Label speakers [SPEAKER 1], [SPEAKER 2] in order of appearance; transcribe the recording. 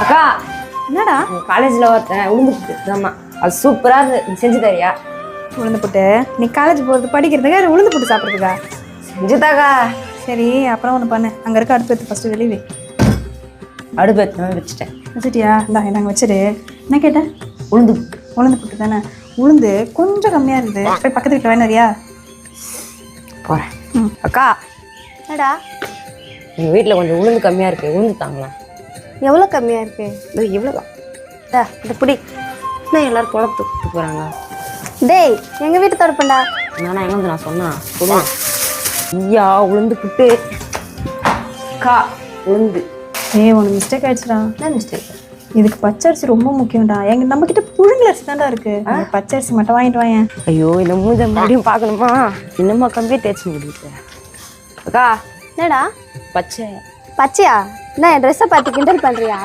[SPEAKER 1] அக்கா
[SPEAKER 2] என்னடா?
[SPEAKER 1] காலேஜில் ஒருத்தன் உளுந்து ஆமா. அது சூப்பராக இருந்து செஞ்சு தரியா?
[SPEAKER 2] உளுந்து புட்டு நீ காலேஜ் போகிறது படிக்கிறதுக்கா இல்லை உளுந்து புட்டு சாப்பிட்றதுக்கா?
[SPEAKER 1] செஞ்சுதாக்கா.
[SPEAKER 2] சரி அப்புறம் ஒன்று பண்ணு. அங்கே இருக்க அடுப்பு எடுத்து ஃபஸ்ட்டு வெளியே
[SPEAKER 1] அடுப்பு எடுத்து வச்சுட்டேன்.
[SPEAKER 2] வச்சுட்டியா? இந்தா நாங்கள் வச்சுடு. என்ன கேட்டேன்
[SPEAKER 1] உளுந்து
[SPEAKER 2] உளுந்து புட்டு தானே? உளுந்து கொஞ்சம் கம்மியாக இருக்குது போய் பக்கத்து வீட்டில் வேணும் வரியா?
[SPEAKER 1] போகிறேன். அக்கா.
[SPEAKER 3] என்னடா?
[SPEAKER 1] எங்கள் வீட்டில் கொஞ்சம் உளுந்து கம்மியாக இருக்குது உளுந்து தாங்களேன்
[SPEAKER 3] எவ்வளோ கம்மியாக இருக்கு?
[SPEAKER 1] இது இவ்வளோதான்
[SPEAKER 3] டா இந்த புடி.
[SPEAKER 1] என்ன எல்லாரும் குழப்பு போகிறாங்க
[SPEAKER 3] டேய் எங்கள் வீட்டு தடுப்பண்டா?
[SPEAKER 1] நானா எங்க வந்து நான் சொன்னா? சொல்லுவேன் ஐயா உளுந்து புட்டு அக்கா உளுந்து.
[SPEAKER 2] ஏய் உனக்கு மிஸ்டேக் ஆயிடுச்சுடா.
[SPEAKER 1] என்ன மிஸ்டேக்
[SPEAKER 2] இதுக்கு பச்சரிசி ரொம்ப முக்கியம்டா. எங்க நம்ம கிட்ட புழுங்கல் அரிசி தான்டா இருக்கு. பச்சரிசி மட்டும் வாங்கிட்டு வாயேன்
[SPEAKER 1] ஐயோ இந்த மூஞ்ச மறுபடியும் பார்க்கணுமா? இன்னுமா கம்மியாக தேய்ச்சி முடியுது அக்கா
[SPEAKER 3] என்னடா?
[SPEAKER 1] பச்சை.
[SPEAKER 3] பச்சையா? என்ன என் ட்ரெஸ்ஸை பார்த்து கிண்டல் பண்ணுறியா